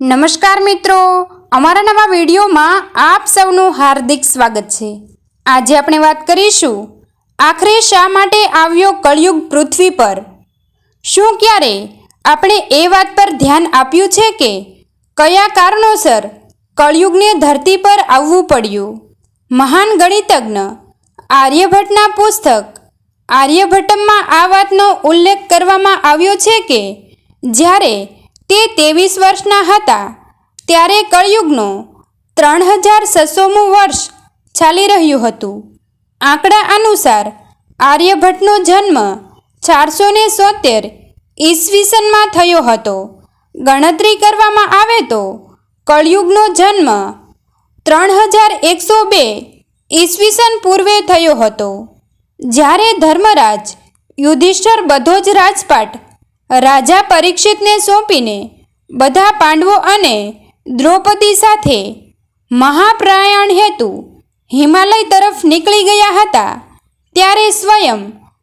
નમસ્કાર મિત્રો. અમારા નવા વિડીયોમાં આપ સૌનું હાર્દિક સ્વાગત છે. આજે આપણે વાત કરીશું, આખરે શા માટે આવ્યો કળિયુગ પૃથ્વી પર? શું ક્યારે આપણે એ વાત પર ધ્યાન આપ્યું છે કે કયા કારણોસર કળિયુગને ધરતી પર આવવું પડ્યું? મહાન ગણિતજ્ઞ આર્યભટ્ટના પુસ્તક આર્યભટ્ટમાં આ વાતનો ઉલ્લેખ કરવામાં આવ્યો છે કે જ્યારે તે ત્રેવીસ વર્ષના હતા. ત્યારે કળિયુગનો ત્રણ હજાર છસોમું વર્ષ ચાલી રહ્યું હતું. આંકડા અનુસાર આર્યભટ્ટનો જન્મ ચારસો ને સોતેર ઈસવીસનમાં થયો હતો. ગણતરી કરવામાં આવે તો કળિયુગનો જન્મ ત્રણ હજાર એકસો બે ઈસવીસન પૂર્વે થયો હતો. જ્યારે ધર્મરાજ યુધિષ્ઠર બધો જ રાજપાટ રાજા પરીક્ષિતને સોંપીને બધા પાંડવો અને દ્રૌપદી સાથે મહાપ્રાયણ હેતુ હિમાલય તરફ નીકળી ગયા હતા. ત્યારે સ્વયં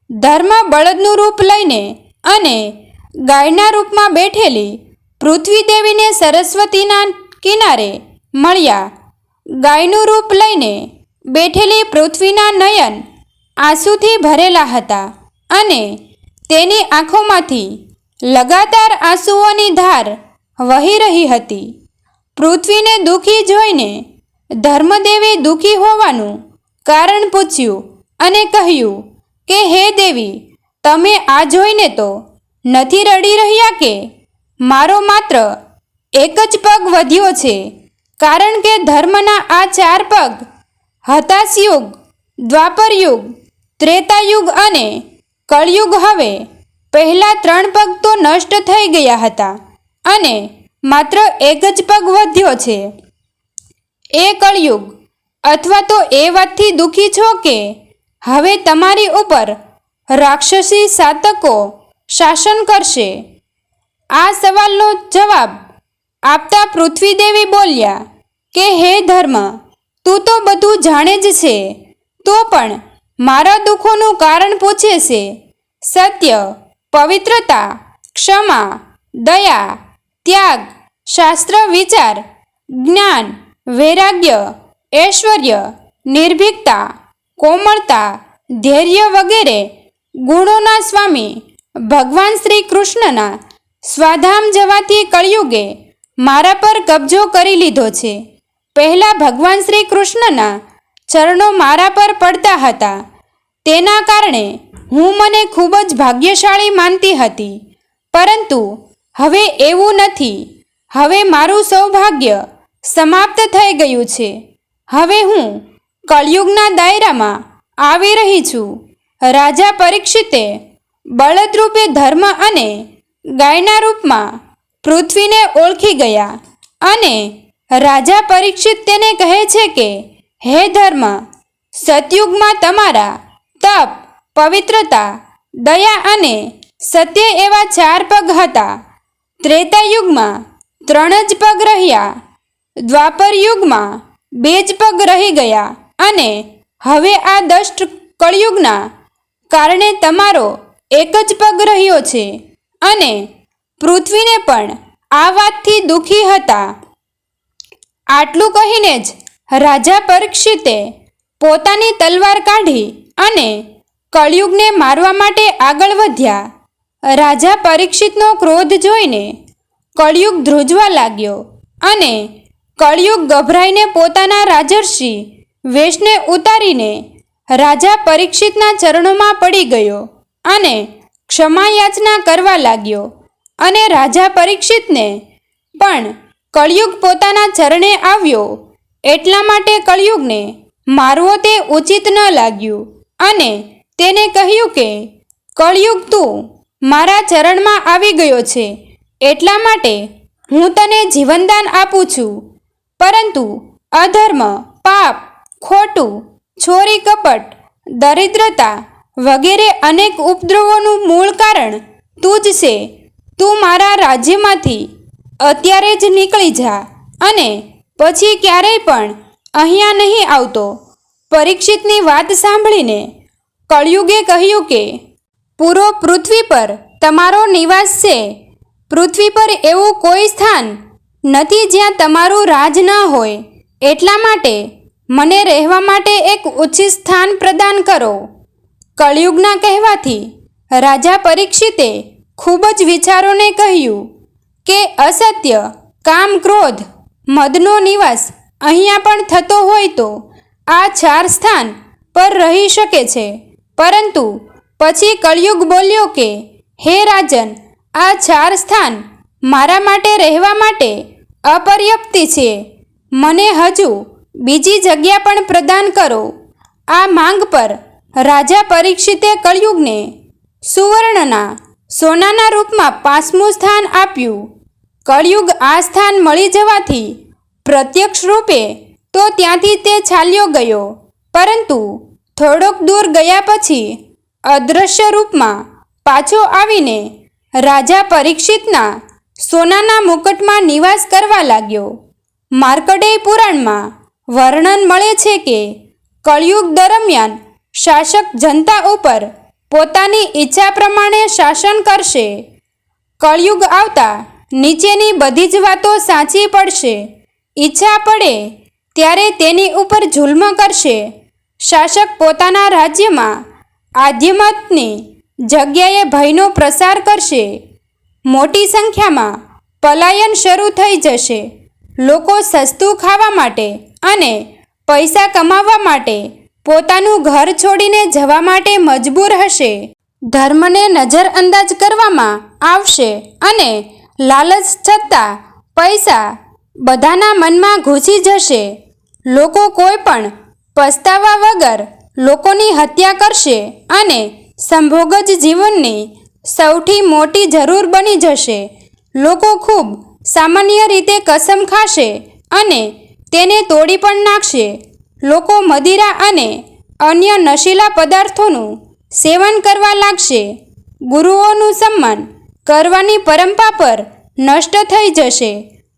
ધર્મ બળદનું રૂપ લઈને અને ગાયના રૂપમાં બેઠેલી પૃથ્વી દેવીને સરસ્વતીના કિનારે મળ્યા. ગાયનું રૂપ લઈને બેઠેલી પૃથ્વીના નયન આંસુથી ભરેલા હતા અને તેની આંખોમાંથી લગાતાર આંસુઓની ધાર વહી રહી હતી. પૃથ્વીને દુઃખી જોઈને ધર્મદેવે દુઃખી હોવાનું કારણ પૂછ્યું અને કહ્યું કે, હે દેવી, તમે આ જોઈને તો નથી રડી રહ્યા કે? મારો માત્ર એક જ પગ વધ્યો છે. કારણ કે ધર્મના આ ચાર પગ હતાશયુગ, દ્વાપરયુગ, ત્રેતાયુગ અને કળયુગ હવે પહેલા ત્રણ પગ તો નષ્ટ થઈ ગયા હતા અને માત્ર એક જ પગ વધ્યો છે. એ કળયુગ, અથવા તો એ વાતથી દુઃખી છો કે હવે તમારી ઉપર રાક્ષસી સાતકો શાસન કરશે? આ સવાલનો જવાબ આપતા પૃથ્વીદેવી બોલ્યા કે, હે ધર્મ, તું તો બધું જાણે જ છે, તો પણ મારા દુઃખોનું કારણ પૂછે છે. સત્ય પવિત્રતા, ક્ષમા, દયા, ત્યાગ, શાસ્ત્ર, વિચાર, જ્ઞાન, વૈરાગ્ય, ઐશ્વર્ય, નિર્ભીકતા, કોમળતા, ધૈર્ય વગેરે ગુણોના સ્વામી ભગવાન શ્રી કૃષ્ણના સ્વાધામ જવાથી કળિયુગે મારા પર કબજો કરી લીધો છે. પહેલાં ભગવાન શ્રી કૃષ્ણના ચરણો મારા પર પડતા હતા. તેના કારણે હું મને ખૂબ જ ભાગ્યશાળી માનતી હતી. પરંતુ હવે એવું નથી. હવે મારું સૌભાગ્ય સમાપ્ત થઈ ગયું છે. હવે હું કળિયુગના દાયરામાં આવી રહી છું. રાજા પરીક્ષિતે બળદરૂપે ધર્મ અને ગાયના રૂપમાં પૃથ્વીને ઓળખી ગયા અને રાજા પરીક્ષિત તેને કહે છે કે, હે ધર્મ, સતયુગમાં તમારા તપ પવિત્રતા, દયા અને સત્ય એવા ચાર પગ હતા. ત્રેતા યુગમાં ત્રણ જ પગ રહ્યા. દ્વાપર યુગમાં બે જ પગ રહી ગયા અને હવે આ દષ્ટ કળયુગના કારણે તમારો એક જ પગ રહ્યો છે અને પૃથ્વીને પણ આ વાતથી દુઃખી હતા. આટલું કહીને જ રાજા પરીક્ષિતે પોતાની તલવાર કાઢી અને કળિયુગને મારવા માટે આગળ વધ્યા. રાજા પરીક્ષિતનો ક્રોધ જોઈને કળિયુગ ધ્રુજવા લાગ્યો અને કળિયુગ ગભરાઈને પોતાના રાજર્ષિ વેશને ઉતારીને રાજા પરીક્ષિતના ચરણોમાં પડી ગયો અને ક્ષમાયાચના કરવા લાગ્યો અને રાજા પરીક્ષિતને પણ કળિયુગ પોતાના ચરણે આવ્યો. એટલા માટે કળિયુગને મારવો તે ઉચિત ન લાગ્યું અને તેને કહ્યું કે, કળિયુગ તું મારા ચરણમાં આવી ગયો છે, એટલા માટે હું તને જીવનદાન આપું છું. પરંતુ અધર્મ, પાપ, ખોટું, છોરી, કપટ, દરિદ્રતા વગેરે અનેક ઉપદ્રવોનું મૂળ કારણ તું જ છે. તું મારા રાજ્યમાંથી અત્યારે જ નીકળી જા અને પછી ક્યારેય પણ અહીંયા નહીં આવતો. પરીક્ષિતની વાત સાંભળીને કળિયુગે કહ્યું કે, પૂરો પૃથ્વી પર તમારો નિવાસ છે. પૃથ્વી પર એવું કોઈ સ્થાન નથી જ્યાં તમારું રાજ ન હોય. એટલા માટે મને રહેવા માટે એક ઉચિત સ્થાન પ્રદાન કરો. કળિયુગના કહેવાથી રાજા પરીક્ષિતે ખૂબ જ વિચારોને કહ્યું કે, અસત્ય, કામ ક્રોધ, મદનો નિવાસ અહીંયા પણ થતો હોય તો આ ચાર સ્થાન પર રહી શકે છે. પરંતુ પછી કળિયુગ બોલ્યો કે, હે રાજન, આ ચાર સ્થાન મારા માટે રહેવા માટે અપર્યાપ્તિ છે. મને હજુ બીજી જગ્યા પણ પ્રદાન કરો. આ માંગ પર રાજા પરીક્ષિતે કળિયુગને સુવર્ણના સોનાના રૂપમાં પાંચમું સ્થાન આપ્યું. કળિયુગ આ સ્થાન મળી જવાથી પ્રત્યક્ષ રૂપે તો ત્યાંથી તે ચાલ્યો ગયો. પરંતુ થોડોક દૂર ગયા પછી અદૃશ્ય રૂપમાં પાછો આવીને રાજા પરીક્ષિતના સોનાના મુકટમાં નિવાસ કરવા લાગ્યો. માર્કડેય પુરાણમાં વર્ણન મળે છે કે કળિયુગ દરમિયાન શાસક જનતા ઉપર પોતાની ઈચ્છા પ્રમાણે શાસન કરશે. કળિયુગ આવતા નીચેની બધી જ વાતો સાચી પડશે. ઈચ્છા પડે ત્યારે તેની ઉપર જુલ્મ કરશે. શાસક પોતાના રાજ્યમાં આધ્યમતની જગ્યાએ ભયનો પ્રસાર કરશે. મોટી સંખ્યામાં પલાયન શરૂ થઈ જશે. લોકો સસ્તું ખાવા માટે અને પૈસા કમાવા માટે પોતાનું ઘર છોડીને જવા માટે મજબૂર હશે. ધર્મને નજરઅંદાજ કરવામાં આવશે અને લાલચ છતાં પૈસા બધાના મનમાં ઘૂસી જશે. લોકો કોઈ પણ પસ્તાવા વગર લોકોની હત્યા કરશે અને સંભોગ જ જીવનની સૌથી મોટી જરૂર બની જશે. લોકો ખૂબ સામાન્ય રીતે કસમ ખાશે અને તેને તોડી પણ નાખશે. લોકો મદિરા અને અન્ય નશીલા પદાર્થોનું સેવન કરવા લાગશે. ગુરુઓનું સન્માન કરવાની પરંપરા પર નષ્ટ થઈ જશે.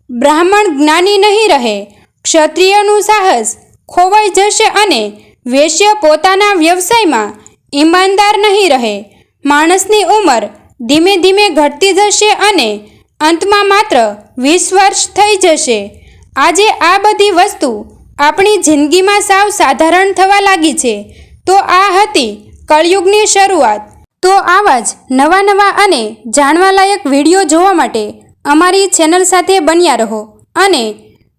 બ્રાહ્મણ જ્ઞાની નહીં રહે, ક્ષત્રિયનું સાહસ ખોવાઈ જશે અને વેશ્ય પોતાના વ્યવસાયમાં ઈમાનદાર નહીં રહે. માણસની ઉંમર ધીમે ધીમે ઘટતી જશે અને અંતમાં માત્ર વીસ વર્ષ થઈ જશે. આજે આ બધી વસ્તુ આપણી જિંદગીમાં સાવ સાધારણ થવા લાગી છે. તો આ હતી કળિયુગની શરૂઆત. તો આવા જ નવા નવા અને જાણવાલાયક વીડિયો જોવા માટે અમારી ચેનલ સાથે બન્યા રહો અને